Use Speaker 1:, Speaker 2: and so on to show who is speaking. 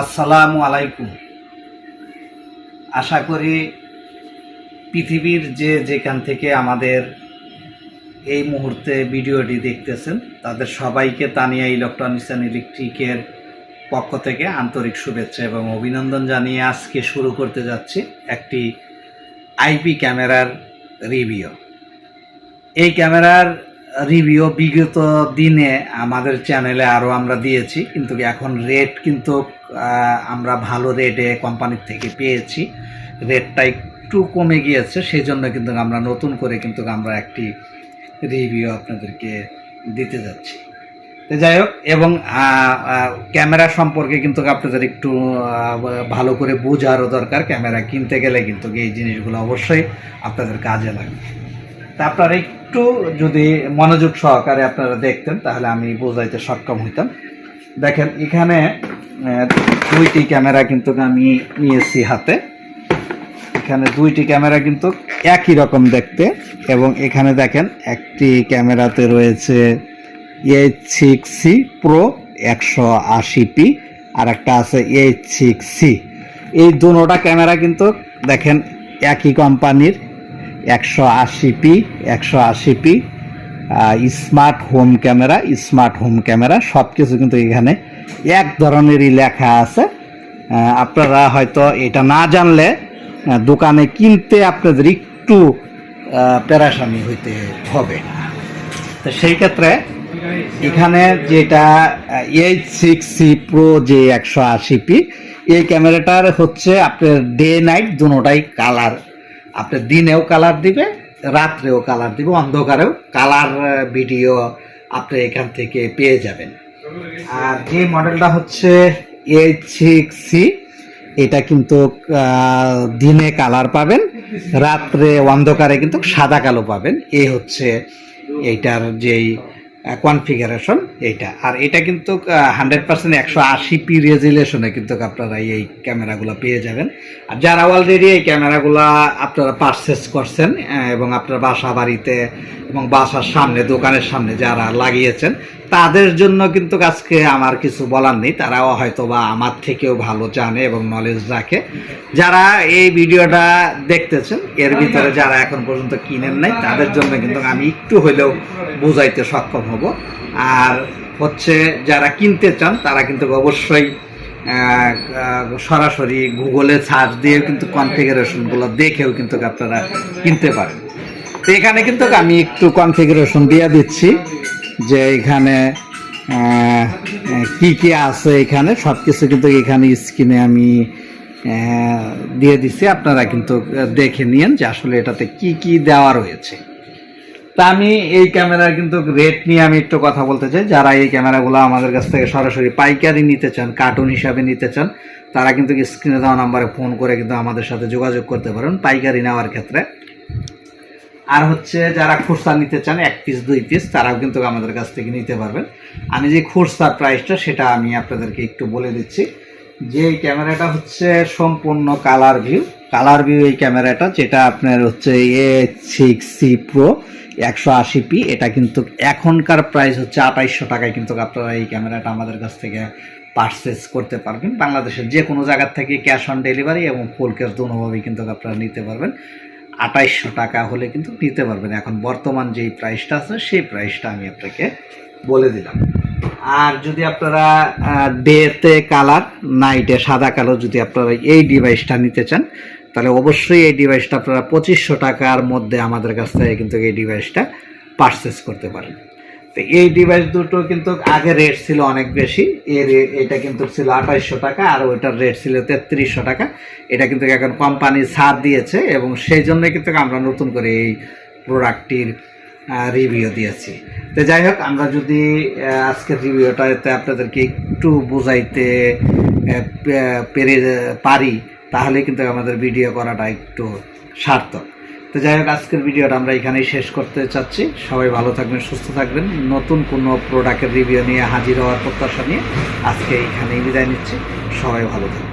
Speaker 1: আসসালামু আলাইকুম। আশা করি পৃথিবীর যে যেখান থেকে আমাদের এই মুহূর্তে ভিডিওটি দেখতেছেন, তাদের সবাইকে তানিয়া ইলেকট্রনিক্স অ্যান্ড ইলেকট্রিকের পক্ষ থেকে আন্তরিক শুভেচ্ছা এবং অভিনন্দন জানিয়ে আজকে শুরু করতে যাচ্ছি একটি আইপি ক্যামেরার রিভিউ। এই ক্যামেরার রিভিউ বিগত দিনে আমাদের চ্যানেলে আরও আমরা দিয়েছি, কিন্তু এখন রেট কিন্তু আমরা ভালো রেটে কোম্পানির থেকে পেয়েছি। রেটটা একটু কমে গিয়েছে সেই জন্য কিন্তু আমরা নতুন করে কিন্তু আমরা একটি রিভিউ আপনাদেরকে দিতে যাচ্ছি। তো যাই হোক, এবং ক্যামেরা সম্পর্কে কিন্তু আপনাদের একটু ভালো করে বোঝারও দরকার। ক্যামেরা কিনতে গেলে কিন্তু এই জিনিসগুলো অবশ্যই আপনাদের কাজে লাগবে। তা আপনারা একটু যদি মনোযোগ সহকারে আপনারা দেখতেন, তাহলে আমি বোঝাইতে সক্ষম হইতাম। দেখেন, এখানে দুইটি ক্যামেরা কিন্তু আমি নিয়েছি হাতে। এখানে দুইটি ক্যামেরা কিন্তু একই রকম দেখতে, এবং এখানে দেখেন, একটি ক্যামেরাতে রয়েছে এইচ সিক্স সি প্রো একশো আশি পি আর একটা আছে এইচ সিক্স সি। এই দুটোটা ক্যামেরা কিন্তু দেখেন, একই কোম্পানির একশো আশি পি, একশো আশি P smart home camera smart home camera সব কিছু কিন্তু এখানে এক ধরনেরই লেখা আছে। আপনারা হয়তো এটা না জানলে দোকানে কিনতে আপনাদের একটু পেরাশানি হইতে হবে তো সেই ক্ষেত্রে এখানে যেটা এইচ সিক্স সি প্রো যে একশো আশি পি, এই ক্যামেরাটার হচ্ছে আপনার ডে নাইট দুটাই কালার আপনার দিনেও কালার দিবে, রাত্রেও কালার দিবে, অন্ধকারেও কালার ভিডিও আপনি এখান থেকে পেয়ে যাবেন। আর যে মডেলটা হচ্ছে এইচ সিক্স সি এটা কিন্তু দিনে কালার পাবেন, রাত্রে অন্ধকারে কিন্তু সাদা কালো পাবেন। এ হচ্ছে, এইটার যেই কনফিগারেশন এইটা। আর এটা কিন্তু হান্ড্রেড পার্সেন্ট একশো আশি পি রেজুলেশনে কিন্তু আপনারা এই ক্যামেরাগুলো পেয়ে যাবেন। আর যারা অলরেডি এই ক্যামেরাগুলো আপনারা পারচেস করছেন এবং আপনার বাসা বাড়িতে এবং বাসার সামনে, দোকানের সামনে যারা লাগিয়েছেন, তাদের জন্য কিন্তু আজকে আমার কিছু বলার নেই। তারাও হয়তো বা আমার থেকেও ভালো জানে এবং নলেজ রাখে। যারা এই ভিডিওটা দেখতেছেন, এর ভিতরে যারা এখন পর্যন্ত কিনেন নাই, তাদের জন্য কিন্তু আমি একটু হলেও বোঝাইতে সক্ষম হব। আর হচ্ছে যারা কিনতে চান, তারা কিন্তু অবশ্যই সরাসরি গুগলে সার্চ দিয়ে কিন্তু কনফিগারেশনগুলো দেখেও কিন্তু আপনারা কিনতে পারেন। তো এখানে কিন্তু আমি একটু কনফিগারেশন দিয়ে দিচ্ছি যে এখানে কি কি আছে এখানে সব কিছু কিন্তু এখানে স্ক্রিনে আমি দিয়ে দিচ্ছি। আপনারা কিন্তু দেখে নিন যে আসলে এটাতে কি কি দেওয়া রয়েছে। তা আমি এই ক্যামেরার কিন্তু রেট নিয়ে আমি একটু কথা বলতে চাই। যারা এই ক্যামেরাগুলো আমাদের কাছ থেকে সরাসরি পাইকারি নিতে চান কার্টুন হিসাবে নিতে চান, তারা কিন্তু স্ক্রিনে দেওয়া নাম্বারে ফোন করে কিন্তু আমাদের সাথে যোগাযোগ করতে পারেন পাইকারি নেওয়ার ক্ষেত্রে। আর হচ্ছে যারা খুচরা নিতে চান, এক পিস দুই পিস তারাও কিন্তু আমাদের কাছ থেকে নিতে পারবেন। আমি যে খুচরা প্রাইসটা সেটা আমি আপনাদেরকে একটু বলে দিচ্ছি। যে এই ক্যামেরাটা হচ্ছে সম্পূর্ণ কালার ভিউ কালার ভিউ এই ক্যামেরাটা, যেটা আপনার হচ্ছে এ সিক্স সি প্রো একশো আশি পি, এটা কিন্তু এখনকার প্রাইস হচ্ছে আঠাইশশো টাকায় কিন্তু আপনারা এই ক্যামেরাটা আমাদের কাছ থেকে পারচেস করতে পারবেন। বাংলাদেশের যে কোনো জায়গার থেকে ক্যাশ অন ডেলিভারি এবং ফুল ক্যাশ দুভাবেই কিন্তু আপনারা নিতে পারবেন। আঠাইশশো টাকা হলে কিন্তু নিতে পারবেন। এখন বর্তমান যেই প্রাইসটা আছে, সেই প্রাইসটা আমি আপনাকে বলে দিলাম। আর যদি আপনারা ডেতে কালার নাইটে সাদা কালো যদি আপনারা এই ডিভাইসটা নিতে চান তাহলে অবশ্যই এই ডিভাইসটা আপনারা পঁচিশশো টাকার মধ্যে আমাদের কাছ থেকে কিন্তু এই ডিভাইসটা পারচেস করতে পারেন। তো এই ডিভাইস দুটো কিন্তু আগে রেট ছিল অনেক বেশি, এর এটা কিন্তু ছিল আঠাইশশো টাকা আর ওইটার রেট ছিল তেত্রিশশো টাকা। এটা কিন্তু এখন কোম্পানি ছাড় দিয়েছে এবং সেই জন্য কিন্তু আমরা নতুন করে এই প্রোডাক্টটির রিভিউ দিয়েছি। তো যাই হোক, আমরা যদি আজকের রিভিউটাতে আপনাদেরকে একটু বোঝাইতে পেরে পারি তাহলে কিন্তু আমাদের ভিডিও করাটা একটু সার্থক। তো যাই হোক, আজকের ভিডিওটা আমরা এখানেই শেষ করতে চাচ্ছি। সবাই ভালো থাকবেন, সুস্থ থাকবেন। নতুন কোনো প্রোডাক্টের রিভিউ নিয়ে হাজির হওয়ার প্রত্যাশা নিয়ে আজকে এখানেই বিদায় নিচ্ছি। সবাই ভালো থাকবেন।